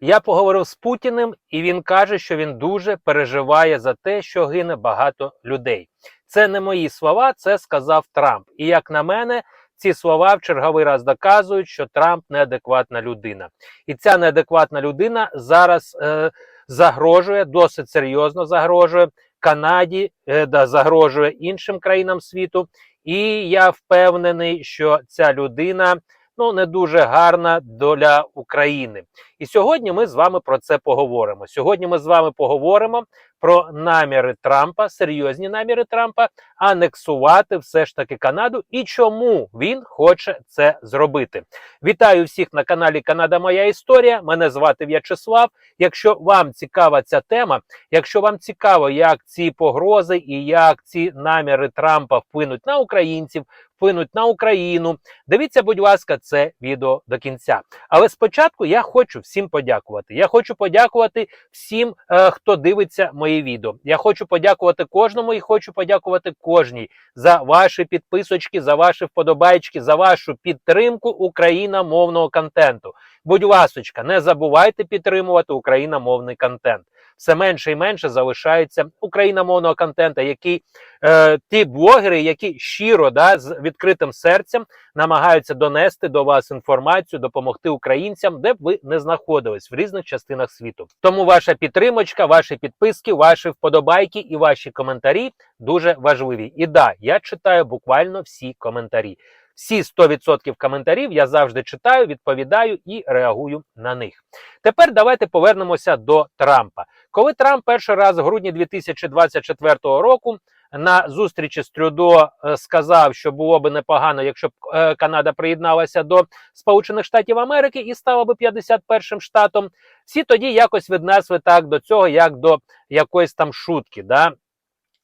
Я поговорив з Путіним, і він каже, що він дуже переживає за те, що гине багато людей. Це не мої слова, це сказав Трамп. І як на мене, ці слова в черговий раз доказують, що Трамп неадекватна людина. І ця неадекватна людина зараз е, загрожує, досить серйозно загрожує Канаді, е, да, загрожує іншим країнам світу. І я впевнений, що ця людина ну не дуже гарна доля України. І сьогодні ми з вами про це поговоримо. Сьогодні ми з вами поговоримо про наміри Трампа, серйозні наміри Трампа анексувати все ж таки Канаду і чому він хоче це зробити. Вітаю всіх на каналі Канада Моя Історія. Мене звати В'ячеслав. Якщо вам цікава ця тема, якщо вам цікаво, як ці погрози і як ці наміри Трампа вплинуть на українців, вплинуть на Україну, дивіться, будь ласка, це відео до кінця. Але спочатку я хочу всім подякувати. Я хочу подякувати всім, е, хто дивиться мої відео. Я хочу подякувати кожному і хочу подякувати кожній за ваші підписочки, за ваші вподобайки, за вашу підтримку україномовного контенту. Будь ласочка, не забувайте підтримувати україномовний контент. Все менше і менше залишається україномовного контенту, який е, ті блогери, які щиро да, з відкритим серцем намагаються донести до вас інформацію, допомогти українцям, де б ви не знаходились в різних частинах світу. Тому ваша підтримочка, ваші підписки, ваші вподобайки і ваші коментарі дуже важливі. І да, я читаю буквально всі коментарі. Всі 100% коментарів я завжди читаю, відповідаю і реагую на них. Тепер давайте повернемося до Трампа. Коли Трамп перший раз в грудні 2024 року на зустрічі з Трюдо е, сказав, що було би непогано, якщо б е, Канада приєдналася до Сполучених Штатів Америки і стала би 51-м штатом, всі тоді якось віднесли так до цього, як до якоїсь там шутки. Да?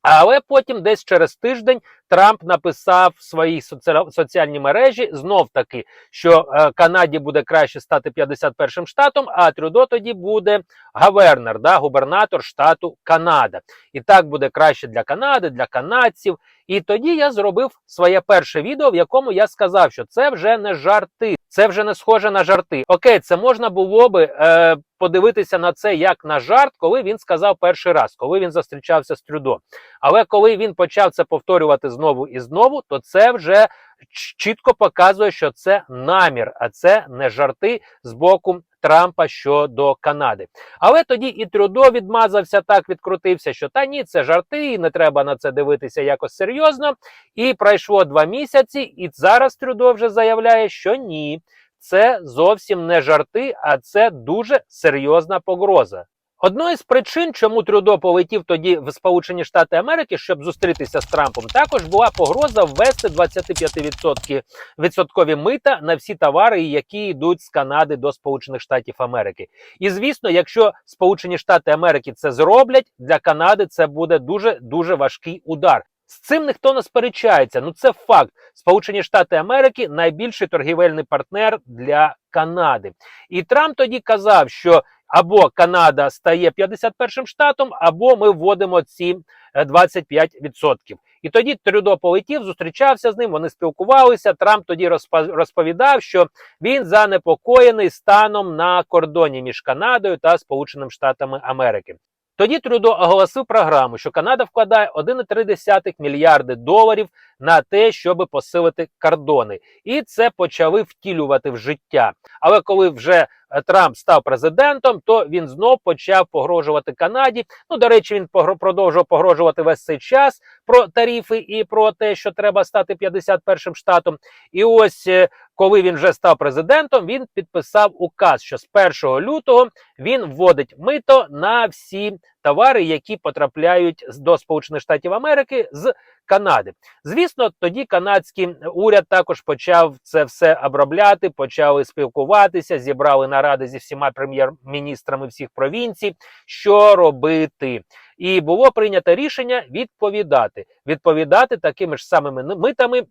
Але потім, десь через тиждень, Трамп написав в своїй соціальній мережі знов таки, що е, Канаді буде краще стати 51-м штатом, а Трюдо тоді буде гавернер, да, губернатор штату Канада. І так буде краще для Канади, для канадців. І тоді я зробив своє перше відео, в якому я сказав, що це вже не жарти, це вже не схоже на жарти. Окей, це можна було би е, подивитися на це як на жарт, коли він сказав перший раз, коли він зустрічався з Трюдо. Але коли він почав це повторювати знову і знову, то це вже чітко показує, що це намір, а це не жарти з боку Трампа щодо Канади. Але тоді і Трюдо відмазався, так відкрутився, що та ні, це жарти, і не треба на це дивитися якось серйозно. І пройшло два місяці, і зараз Трюдо вже заявляє, що ні. Це зовсім не жарти, а це дуже серйозна погроза. Одною з причин, чому Трюдо полетів тоді в Сполучені Штати Америки, щоб зустрітися з Трампом, також була погроза ввести 25% відсоткові мита на всі товари, які йдуть з Канади до Сполучених Штатів Америки. І звісно, якщо Сполучені Штати Америки це зроблять, для Канади це буде дуже дуже важкий удар. З цим ніхто не сперечається. Ну це факт. Сполучені Штати Америки найбільший торгівельний партнер для Канади. І Трамп тоді казав, що або Канада стає 51-м штатом, або ми вводимо ці 25%. І тоді Трюдо полетів, зустрічався з ним. Вони спілкувалися. Трамп тоді розповідав, що він занепокоєний станом на кордоні між Канадою та Сполученими Штатами Америки. Тоді Трюдо оголосив програму, що Канада вкладає 1,3 мільярди доларів на те, щоб посилити кордони, і це почали втілювати в життя. Але коли вже Трамп став президентом, то він знов почав погрожувати Канаді. Ну, до речі, він продовжував погрожувати весь цей час про тарифи і про те, що треба стати 51-м штатом. І ось коли він вже став президентом, він підписав указ, що з 1 лютого він вводить мито на всі товари, які потрапляють до Сполучених Штатів Америки з Канади. Звісно, тоді канадський уряд також почав це все обробляти, почали спілкуватися, зібрали наради зі всіма прем'єр-міністрами всіх провінцій, що робити. І було прийнято рішення відповідати, відповідати такими ж самими митами.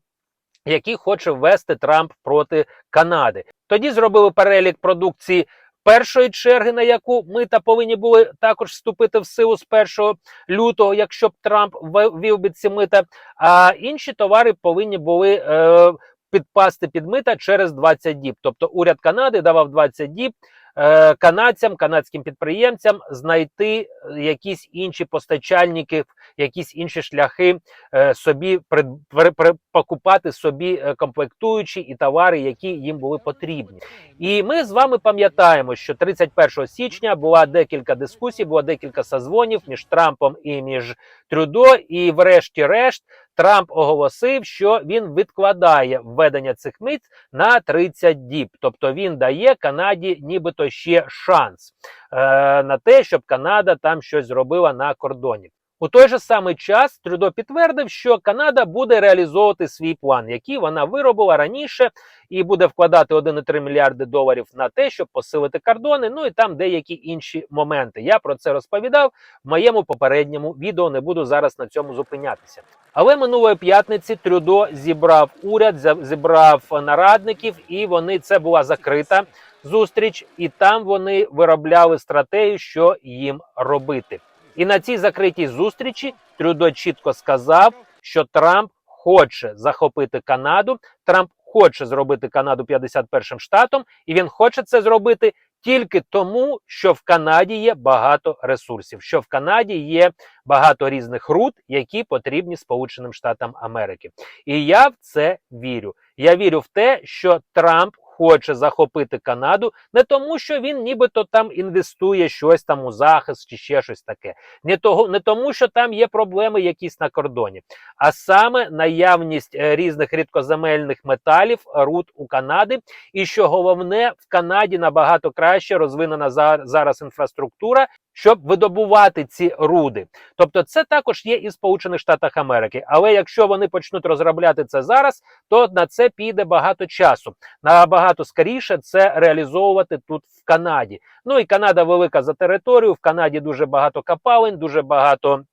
Які хоче ввести Трамп проти Канади, тоді зробили перелік продукції першої черги, на яку мита повинні були також вступити в силу з 1 лютого, якщо б Трамп ввів би ці мита. А інші товари повинні були е, підпасти під мита через 20 діб. Тобто уряд Канади давав 20 діб е, канадцям, канадським підприємцям знайти якісь інші постачальники, якісь інші шляхи е, собі при, покупати собі е, комплектуючі і товари, які їм були потрібні. І ми з вами пам'ятаємо, що 31 січня була декілька дискусій, було декілька созвонів між Трампом і між Трюдо, і врешті-решт. Трамп оголосив, що він відкладає введення цих мит на 30 діб. Тобто він дає Канаді нібито ще шанс е, на те, щоб Канада там щось зробила на кордоні. У той же самий час Трюдо підтвердив, що Канада буде реалізовувати свій план, який вона виробила раніше, і буде вкладати 1,3 мільярди доларів на те, щоб посилити кордони. Ну і там деякі інші моменти. Я про це розповідав в моєму попередньому відео. Не буду зараз на цьому зупинятися. Але минулої п'ятниці Трюдо зібрав уряд, зібрав нарадників, і вони це була закрита зустріч, і там вони виробляли стратегію, що їм робити. І на цій закритій зустрічі Трюдо чітко сказав, що Трамп хоче захопити Канаду. Трамп хоче зробити Канаду 51-м штатом, і він хоче це зробити тільки тому, що в Канаді є багато ресурсів, що в Канаді є багато різних руд, які потрібні Сполученим Штатам Америки. І я в це вірю. Я вірю в те, що Трамп хоче захопити Канаду не тому, що він нібито там інвестує щось там у захист чи ще щось таке. Не того, не тому, що там є проблеми якісь на кордоні, а саме наявність е, різних рідкоземельних металів, руд у Канади. І що головне, в Канаді набагато краще розвинена за- зараз інфраструктура, щоб видобувати ці руди. Тобто, це також є і Сполучених Штатах Америки. Але якщо вони почнуть розробляти це зараз, то на це піде багато часу. Набагато скоріше це реалізовувати тут в Канаді. Ну і Канада велика за територію. В Канаді дуже багато копалень, дуже багато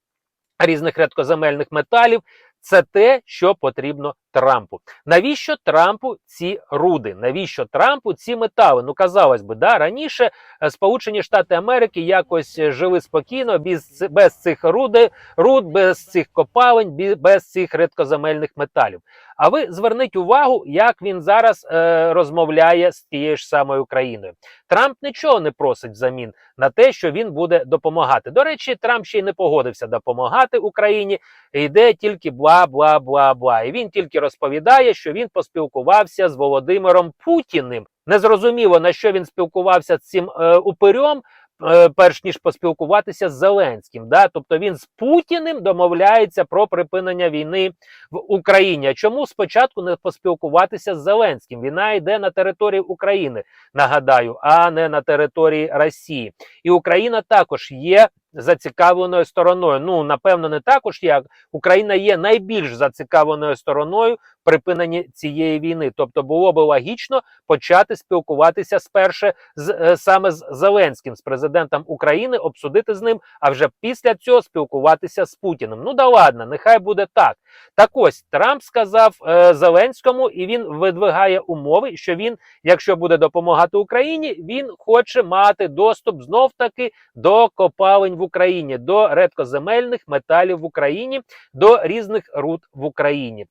різних рідкоземельних металів. Це те, що потрібно Трампу. Навіщо Трампу ці руди? Навіщо Трампу ці метали? Ну казалось би, да раніше е, Сполучені Штати Америки якось жили спокійно, без, без цих руди, руд, без цих копалень, без цих рідкоземельних металів. А ви зверніть увагу, як він зараз е, розмовляє з тією ж самою країною. Трамп нічого не просить взамін на те, що він буде допомагати. До речі, Трамп ще й не погодився допомагати Україні. Йде тільки бла бла бла бла. І він тільки розповідає, що він поспілкувався з Володимиром Путіним. Незрозуміло на що він спілкувався з цим е, упирем. е, Перш ніж поспілкуватися з Зеленським, да, тобто він з Путіним домовляється про припинення війни в Україні. Чому спочатку не поспілкуватися з Зеленським? Війна йде на території України, нагадаю, а не на території Росії. І Україна також є зацікавленою стороною. Ну напевно, не також як Україна є найбільш зацікавленою стороною припинення цієї війни. Тобто, було би логічно почати спілкуватися сперше з е, саме з Зеленським, з президентом України, обсудити з ним, а вже після цього спілкуватися з Путіним. Ну да ладно, нехай буде так. Так ось Трамп сказав е, Зеленському, і він видвигає умови, що він, якщо буде допомагати Україні, він хоче мати доступ знов таки до копалень в Україні, до редкоземельних металів в Україні, до різних руд в Україні.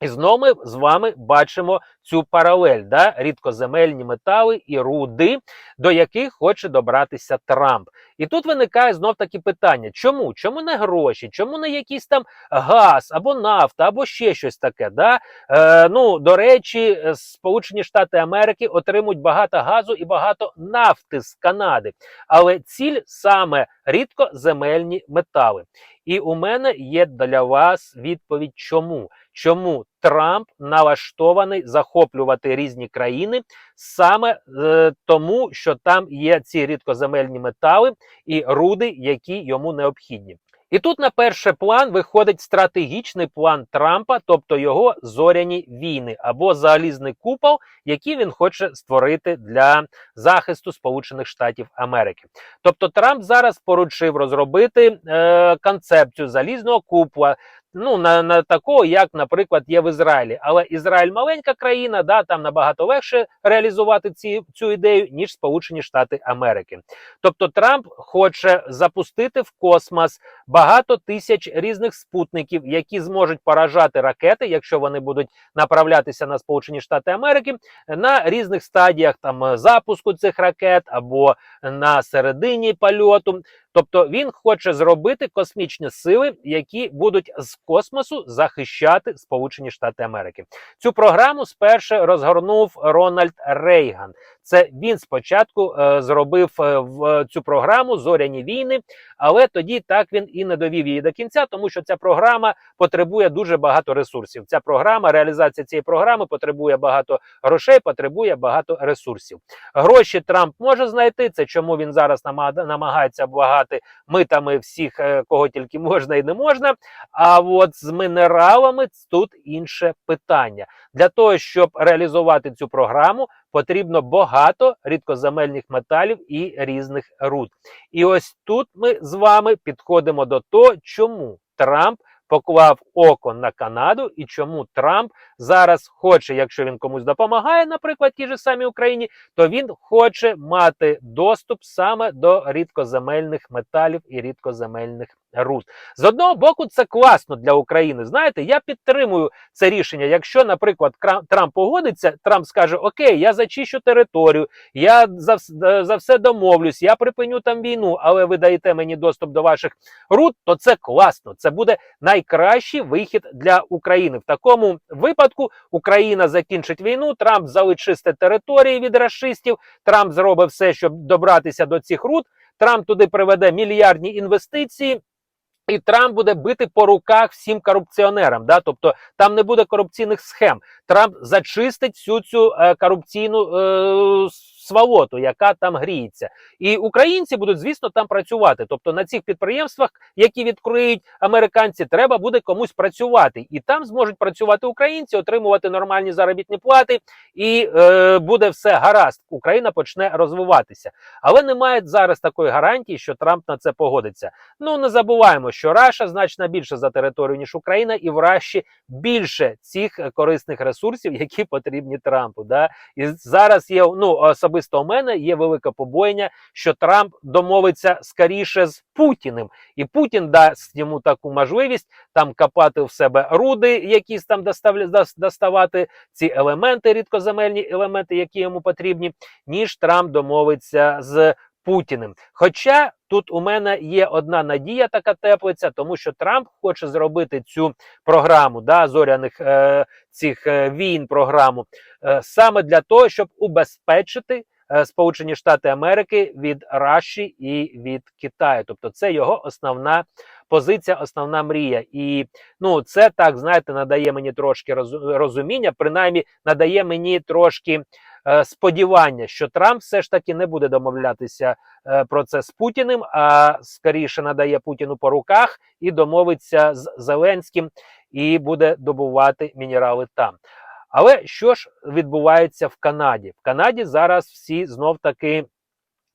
І знову ми з вами бачимо цю паралель, да? рідкоземельні метали і руди, до яких хоче добратися Трамп. І тут виникає знов таки питання: чому? Чому не гроші? Чому не якийсь там газ або нафта, або ще щось таке? Да? Е, ну, до речі, е, Сполучені Штати Америки отримують багато газу і багато нафти з Канади. Але ціль саме рідкоземельні метали. І у мене є для вас відповідь, чому? Чому Трамп налаштований захоплювати різні країни саме е, тому, що там є ці рідкоземельні метали і руди, які йому необхідні. І тут на перший план виходить стратегічний план Трампа, тобто його зоряні війни або залізний купол, який він хоче створити для захисту Сполучених Штатів Америки. Тобто Трамп зараз поручив розробити е, концепцію залізного купола, ну на, на такого, як, наприклад, є в Ізраїлі. Але Ізраїль маленька країна, да, там набагато легше реалізувати ці, цю ідею, ніж Сполучені Штати Америки. Тобто Трамп хоче запустити в космос багато тисяч різних спутників, які зможуть поражати ракети, якщо вони будуть направлятися на Сполучені Штати Америки на різних стадіях там запуску цих ракет або на середині польоту. Тобто він хоче зробити космічні сили, які будуть з космосу захищати Сполучені Штати Америки. Цю програму спершу розгорнув Рональд Рейган. Це він спочатку е, зробив е, в цю програму зоряні війни, але тоді так він і не довів її до кінця, тому що ця програма потребує дуже багато ресурсів. Ця програма, реалізація цієї програми потребує багато грошей, потребує багато ресурсів. Гроші Трамп може знайти. Це чому він зараз нама- намагається облагати митами всіх, е, кого тільки можна і не можна. А от з мінералами тут інше питання. Для того, щоб реалізувати цю програму, потрібно багато рідкоземельних металів і різних руд. І ось тут ми з вами підходимо до того, чому Трамп поклав око на Канаду і чому Трамп зараз хоче, якщо він комусь допомагає, наприклад, тій же самій Україні, то він хоче мати доступ саме до рідкоземельних металів і рідкоземельних руд. З одного боку, це класно для України. Знаєте, я підтримую це рішення. Якщо, наприклад, Трамп погодиться, Трамп скаже: Окей, я зачищу територію, я за, за все домовлюсь, я припиню там війну, але ви даєте мені доступ до ваших руд, то це класно. Це буде найкращий вихід для України. В такому випадку Україна закінчить війну, Трамп залишить території від расистів, Трамп зробить все, щоб добратися до цих руд. Трамп туди приведе мільярдні інвестиції. І Трамп буде бити по руках всім корупціонерам. Да? Тобто там не буде корупційних схем. Трамп зачистить всю цю е, корупційну е, сволоту, яка там гріється. І українці будуть, звісно, там працювати. Тобто на цих підприємствах, які відкриють американці, треба буде комусь працювати. І там зможуть працювати українці, отримувати нормальні заробітні плати, і е, буде все гаразд. Україна почне розвиватися. Але немає зараз такої гарантії, що Трамп на це погодиться. Ну не забуваємо, що Раша значно більше за територію, ніж Україна, і в Раші більше цих е, корисних ресурсів, які потрібні Трампу. Да? І зараз є ну особисто у мене є велике побоєння, що Трамп домовиться скоріше з Путіним, і Путін дасть йому таку можливість там копати в себе руди, якісь там доставати ці елементи, рідкоземельні елементи, які йому потрібні, ніж Трамп домовиться з Путіним. Хоча тут у мене є одна надія, така теплиця, тому що Трамп хоче зробити цю програму да, зоряних е, цих е, війн, програму е, саме для того, щоб убезпечити Сполучені Штати Америки від Раші і від Китаю. Тобто, це його основна позиція, основна мрія. І ну, це так знаєте, надає мені трошки розуміння, принаймні надає мені трошки е, сподівання, що Трамп все ж таки не буде домовлятися е, про це з Путіним, а скоріше надає Путіну по руках і домовиться з Зеленським і буде добувати мінерали там. Але що ж відбувається в Канаді? В Канаді зараз всі знов таки.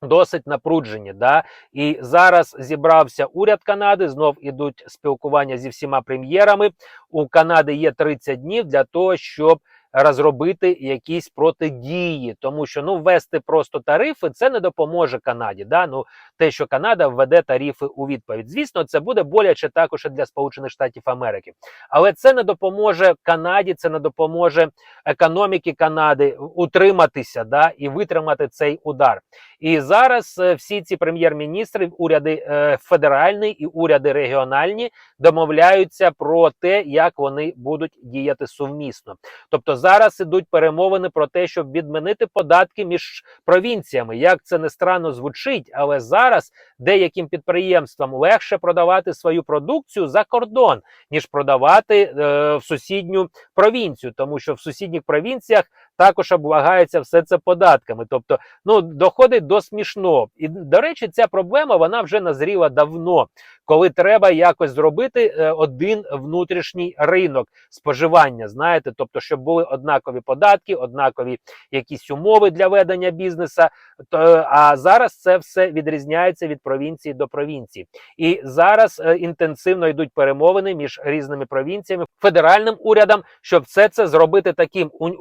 Досить напруджені, да і зараз зібрався уряд Канади. Знов ідуть спілкування зі всіма прем'єрами. У Канади є 30 днів для того, щоб розробити якісь протидії, тому що ну ввести просто тарифи це не допоможе Канаді. Да? Ну те, що Канада введе тарифи у відповідь. Звісно, це буде боляче також і для Сполучених Штатів Америки, але це не допоможе Канаді, це не допоможе економіки Канади утриматися да, і витримати цей удар. І зараз е, всі ці прем'єр-міністри, уряди е, федеральні і уряди регіональні домовляються про те, як вони будуть діяти сумісно. Тобто зараз ідуть перемовини про те, щоб відмінити податки між провінціями. Як це не странно звучить, але зараз деяким підприємствам легше продавати свою продукцію за кордон, ніж продавати е, в сусідню провінцію, тому що в сусідніх провінціях також облагається все це податками. Тобто, ну доходить до смішного. І до речі, ця проблема вона вже назріла давно, коли треба якось зробити е, один внутрішній ринок споживання. Знаєте, тобто, щоб були однакові податки, однакові якісь умови для ведення бізнеса. То, а зараз це все відрізняється від провінції до провінції. І зараз е, інтенсивно йдуть перемовини між різними провінціями, федеральним урядом, щоб все це зробити таким, уні-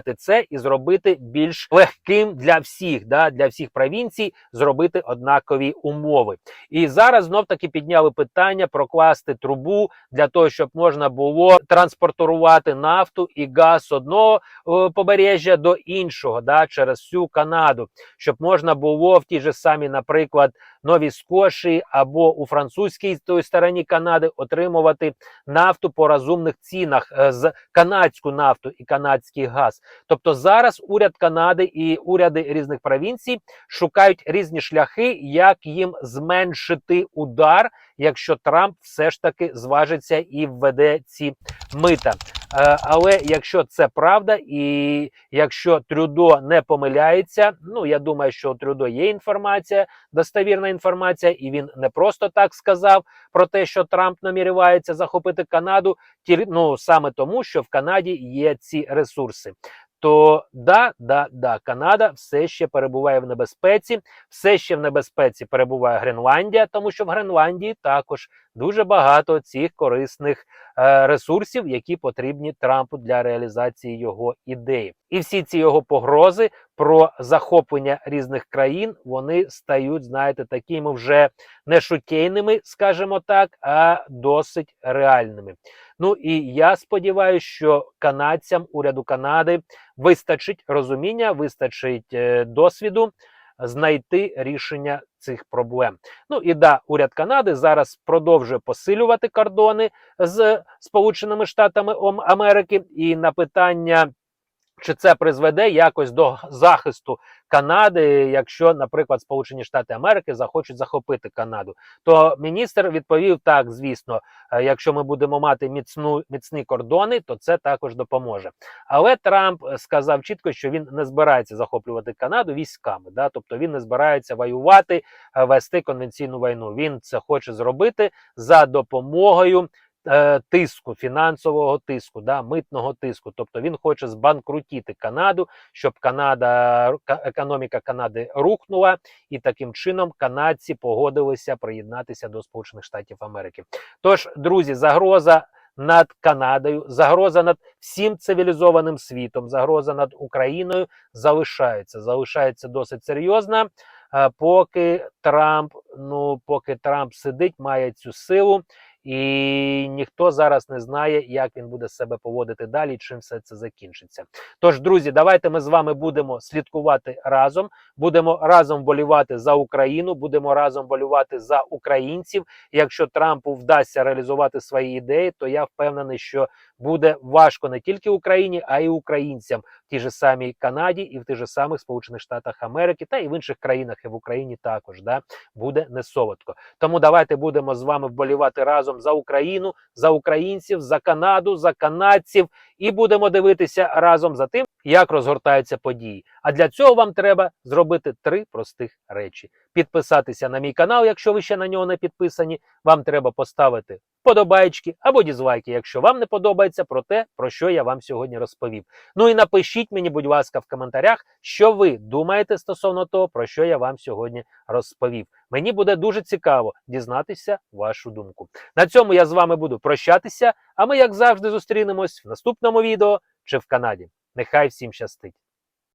уніфікувати це і зробити більш легким для всіх, да, для всіх провінцій, зробити однакові умови. І зараз знов таки підняли питання прокласти трубу для того, щоб можна було транспортувати нафту і газ одного е, побережжя до іншого, да, через всю Канаду, щоб можна було в тій же самій, наприклад, Новій Скоші або у французькій той стороні Канади отримувати нафту по розумних цінах е, з канадську нафту і канадський газ. Тобто зараз уряд Канади і уряди різних провінцій шукають різні шляхи, як їм зменшити удар, якщо Трамп все ж таки зважиться і введе ці мита. Е, Але якщо це правда, і якщо Трюдо не помиляється, ну я думаю, що у Трюдо є інформація, достовірна інформація, і він не просто так сказав про те, що Трамп намірівається захопити Канаду, ті- ну саме тому, що в Канаді є ці ресурси. То да, да, да, Канада все ще перебуває в небезпеці, все ще в небезпеці перебуває Гренландія, тому що в Гренландії також дуже багато цих корисних е, ресурсів, які потрібні Трампу для реалізації його ідеї. І всі ці його погрози про захоплення різних країн вони стають, знаєте, такими вже не шутейними, скажімо так, а досить реальними. Ну і я сподіваюся, що канадцям, уряду Канади, вистачить розуміння, вистачить е, досвіду знайти рішення цих проблем. Ну і да, уряд Канади зараз продовжує посилювати кордони з Сполученими Штатами Америки. І на питання, чи це призведе якось до захисту Канади, якщо, наприклад, Сполучені Штати Америки захочуть захопити Канаду, то міністр відповів так: звісно, е, якщо ми будемо мати міцну міцні кордони, то це також допоможе. Але Трамп сказав чітко, що він не збирається захоплювати Канаду військами, да, тобто він не збирається воювати, е, вести конвенційну війну. Він це хоче зробити за допомогою. Е, Тиску фінансового тиску, да, митного тиску, тобто він хоче збанкрутіти Канаду, щоб Канада економіка Канади рухнула, і таким чином канадці погодилися приєднатися до Сполучених Штатів Америки. Тож, друзі, загроза над Канадою, загроза над всім цивілізованим світом, загроза над Україною залишається. Залишається досить серйозна. е, Поки Трамп, ну поки Трамп сидить, має цю силу, і ніхто зараз не знає, як він буде себе поводити далі, чим все це закінчиться. Тож, друзі, давайте ми з вами будемо слідкувати разом, будемо разом болівати за Україну, будемо разом болювати за українців. Якщо Трампу вдасться реалізувати свої ідеї, то я впевнений, що буде важко не тільки Україні, а й українцям в тій же самій Канаді і в тих же самих Сполучених Штатах Америки, та і в інших країнах, і в Україні також да, буде не солодко. Тому давайте будемо з вами вболівати разом за Україну, за українців, за Канаду, за канадців, і будемо дивитися разом за тим, як розгортаються події. А для цього вам треба зробити три простих речі: підписатися на мій канал, якщо ви ще на нього не підписані. Вам треба поставити вподобайки або дізлайки, якщо вам не подобається про те, про що я вам сьогодні розповів. Ну і напишіть мені, будь ласка, в коментарях, що ви думаєте стосовно того, про що я вам сьогодні розповів. Мені буде дуже цікаво дізнатися вашу думку. На цьому я з вами буду прощатися. А ми, як завжди, зустрінемось в наступному відео чи в Канаді. Нехай всім щастить!